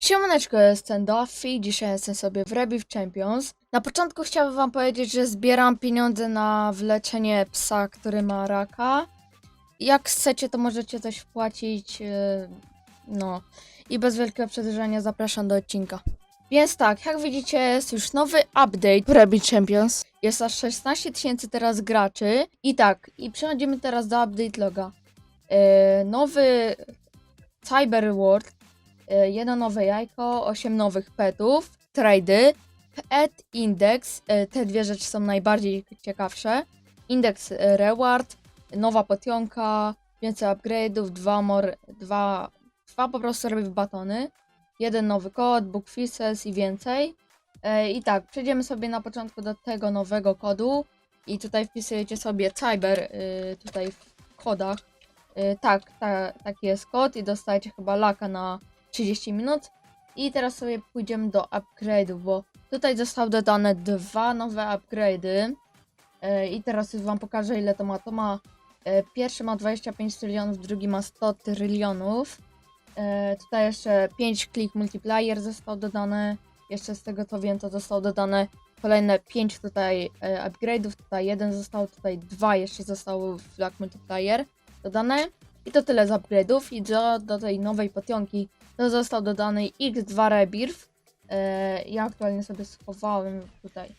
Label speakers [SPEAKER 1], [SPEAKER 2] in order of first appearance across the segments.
[SPEAKER 1] Siemaneczko, jestem Duffy, dzisiaj jestem sobie w Rebiv Champions. Na początku chciałbym wam powiedzieć, że zbieram pieniądze na wleczenie psa, który ma raka. Jak chcecie, to możecie coś wpłacić, yy, no. I bez wielkiego przedłużenia zapraszam do odcinka. Więc tak, jak widzicie jest już nowy update w Rebiv Champions. Jest aż 16 tysięcy teraz graczy. I tak, i przechodzimy teraz do update loga. Yy, nowy Cyber World jedno nowe jajko, 8 nowych petów, trady, pet index, e, te dwie rzeczy są najbardziej ciekawsze, index e, reward, nowa potionka, więcej upgrade'ów, dwa, mor, dwa, dwa po prostu robię batony, jeden nowy kod, book i więcej. I tak, przejdziemy sobie na początku do tego nowego kodu i tutaj wpisujecie sobie cyber y, tutaj w kodach. Y, tak, ta, taki jest kod i dostajecie chyba laka na 30 minut. I teraz sobie pójdziemy do upgrade'ów, bo tutaj zostały dodane dwa nowe upgrade'y. E, I teraz wam pokażę ile to ma. To ma e, pierwszy ma 25 trylionów, drugi ma 100 trylionów. E, tutaj jeszcze 5 click multiplier został dodane. Jeszcze z tego co wiem, to zostało dodane kolejne 5 tutaj upgrade'ów. Tutaj jeden został, tutaj dwa jeszcze zostały Black Multiplier dodane. I to tyle z upgrade'ów. I do, do tej nowej potionki został dodany X2 Rebirth. E, ja aktualnie sobie schowałem tutaj.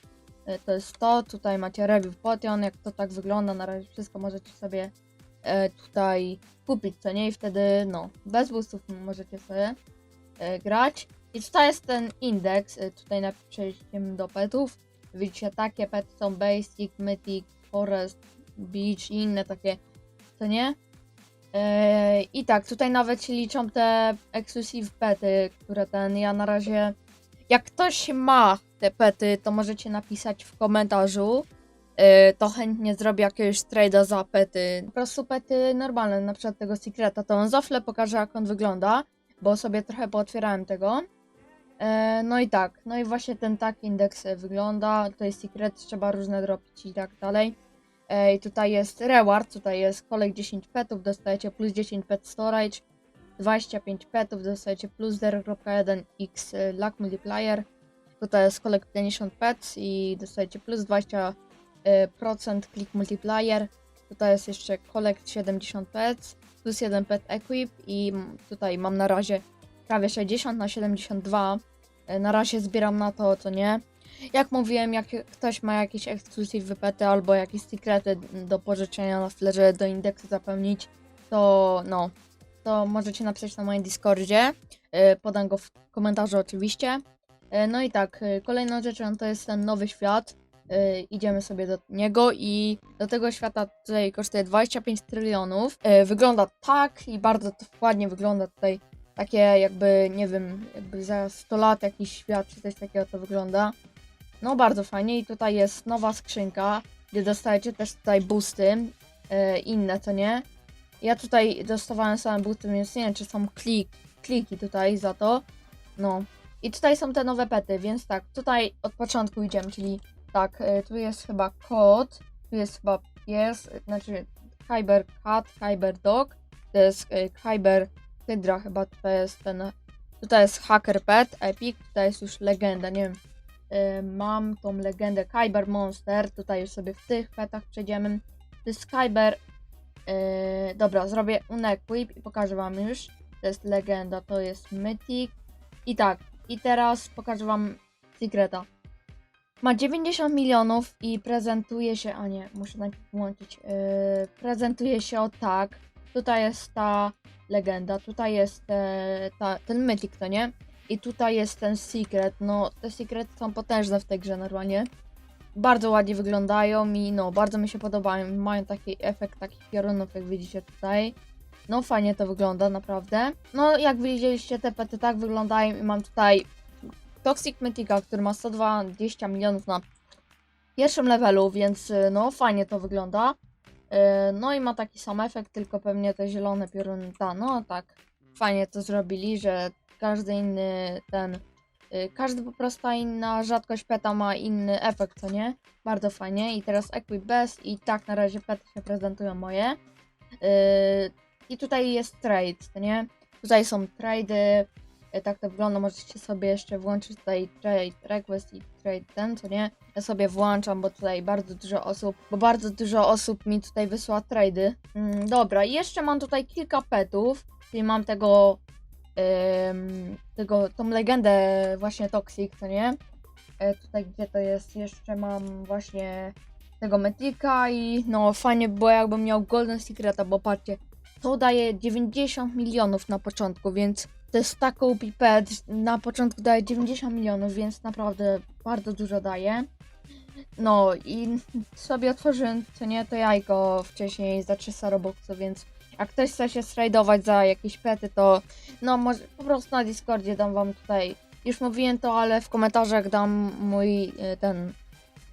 [SPEAKER 1] E, to jest to. Tutaj macie Rebirth Potion. Jak to tak wygląda, na razie wszystko możecie sobie e, tutaj kupić, co nie? I wtedy, no, bez boostów możecie sobie grać. I tutaj jest ten indeks. Tutaj na przejściem do petów. Widzicie, takie pety są Basic, Mythic, Forest, Beach i inne takie, co nie? Eee, I tak, tutaj nawet się liczą te exclusive pety, które ten ja na razie. Jak ktoś ma te pety, to możecie napisać w komentarzu. Eee, to chętnie zrobię jakiegoś trade'a za pety. Po prostu pety normalne, na przykład tego secreta. To on zawsze pokaże, jak on wygląda, bo sobie trochę pootwierałem tego. Eee, no i tak, no i właśnie ten tak indeks wygląda. Tutaj secret trzeba różne dropić i tak dalej. I tutaj jest reward, tutaj jest kolek 10 petów, dostajecie plus 10 pet storage, 25 petów, dostajecie plus 0.1 x y, luck multiplier. Tutaj jest kolek 50 pet i dostajecie plus 20% y, click multiplier. Tutaj jest jeszcze kolekt 70 pet, plus 1 pet equip i tutaj mam na razie prawie 60 na 72. E, Na razie zbieram na to, co nie. Jak mówiłem, jak ktoś ma jakieś ekskluzyw wypety albo jakieś sekrety do pożyczenia na flerze do indeksu zapełnić, to no, to możecie napisać na moim Discordzie. Yy, Podam go w komentarzu oczywiście. Yy, No i tak, yy, kolejną rzeczą to jest ten nowy świat. Idziemy sobie do niego i do tego świata tutaj kosztuje 25 trylionów. Wygląda tak i bardzo ładnie wygląda tutaj. Takie jakby, nie wiem, jakby za 100 lat jakiś świat czy coś takiego to wygląda. No bardzo fajnie i tutaj jest nowa skrzynka, gdzie dostajecie też tutaj boosty, e, inne co nie. Ja tutaj dostawałem same boosty, więc nie wiem czy są klik, kliki tutaj za to. No i tutaj są te nowe pety, więc tak, tutaj od początku idziemy, czyli tak, e, tu jest chyba kot, tu jest chyba pies, znaczy Kyber Cat, Kyber Dog, to jest e, Kyber Hydra chyba, tutaj jest ten, tutaj jest Hacker Pet, Epic, tutaj jest już legenda, nie wiem mam tą legendę Kyber Monster. Tutaj już sobie w tych petach przejdziemy. To jest Kyber. y, dobra, zrobię unequip i pokażę wam już. To jest legenda, to jest Mythic. I tak, i teraz pokażę wam Secreta. Ma 90 milionów i prezentuje się, a nie, muszę najpierw włączyć. Yy, prezentuje się o tak. Tutaj jest ta legenda, tutaj jest e, ta, ten Mythic, to nie? I tutaj jest ten secret. No, te sekrety są potężne w tej grze normalnie. Bardzo ładnie wyglądają i no, bardzo mi się podobają. Mają taki efekt takich piorunów, jak widzicie tutaj. No, fajnie to wygląda, naprawdę. No, jak widzieliście, te pety tak wyglądają i mam tutaj Toxic Mythica, który ma 120 milionów na pierwszym levelu, więc y, no, fajnie to wygląda. Y, No i ma taki sam efekt, tylko pewnie te zielone pioruny, ta, no tak, fajnie to zrobili, że każdy inny ten. y, Każdy po prostu inna rzadkość peta ma inny efekt, co nie? Bardzo fajnie. I teraz Equip Best i tak na razie pety się prezentują moje. Yy, I tutaj jest trade, co nie? Tutaj są trady. E, Tak to wygląda, możecie sobie jeszcze włączyć tutaj trade request i trade ten, co nie? Ja sobie włączam, bo tutaj bardzo dużo osób, bo bardzo dużo osób mi tutaj wysła trady. Mm, dobra, jeszcze mam tutaj kilka petów, czyli mam tego, tego, tą legendę właśnie Toxic, co nie? E, tutaj gdzie to jest, jeszcze mam właśnie tego Metika i no fajnie by było jakbym miał Golden Secreta, bo patrzcie, to daje 90 milionów na początku, więc to jest tak OP na początku daje 90 milionów, więc naprawdę bardzo dużo daje. No i sobie otworzyłem, co nie, to jajko wcześniej za 300 robuxów, więc jak ktoś chce się strajdować za jakieś pety, to no może po prostu na Discordzie dam wam tutaj, już mówiłem to, ale w komentarzach dam mój y, ten,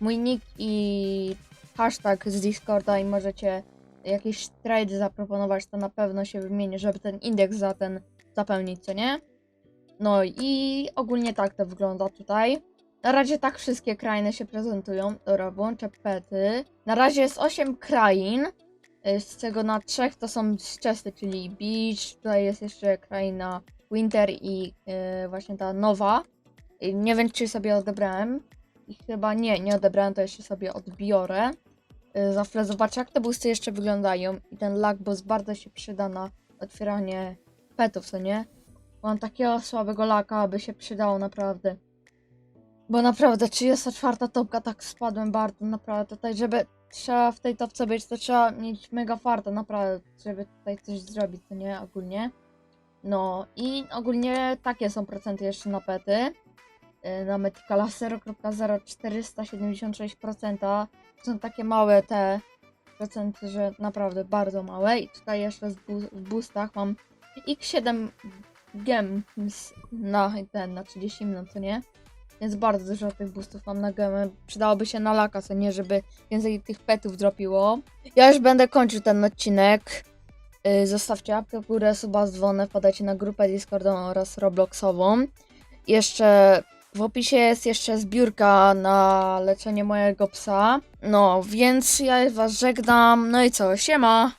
[SPEAKER 1] mój nick i hashtag z Discorda i możecie jakieś trade zaproponować, to na pewno się wymienię, żeby ten indeks za ten zapełnić, co nie? No i ogólnie tak to wygląda tutaj. Na razie tak wszystkie krainy się prezentują. Dobra, włączę pety. Na razie jest 8 krain, z czego na trzech to są Chesty, czyli Beach, tutaj jest jeszcze kraina Winter i y, właśnie ta nowa. Y, nie wiem, czy sobie odebrałem. I chyba nie, nie odebrałem, to jeszcze sobie odbiorę. Y, za chwilę zobaczę, jak te busty jeszcze wyglądają. I ten lag boss bardzo się przyda na otwieranie petów, co nie? Mam takiego słabego laka, aby się przydało naprawdę. Bo naprawdę 34 topka tak spadłem bardzo, naprawdę tutaj, żeby trzeba w tej topce być, to trzeba mieć mega farta, naprawdę, żeby tutaj coś zrobić, to nie ogólnie. No i ogólnie takie są procenty jeszcze na pety. Yy, Na Metikala 0.0476%. To są takie małe te procenty, że naprawdę bardzo małe. I tutaj jeszcze w boostach mam X7 gems na ten, na 30 minut, co nie? Więc bardzo dużo tych boostów mam na gemę. Przydałoby się na laka, co nie, żeby więcej tych petów dropiło. Ja już będę kończył ten odcinek. Yy, Zostawcie łapkę w górę, suba, dzwonę, wpadajcie na grupę Discordową oraz Robloxową. Jeszcze w opisie jest jeszcze zbiórka na leczenie mojego psa. No, więc ja was żegnam. No i co, siema!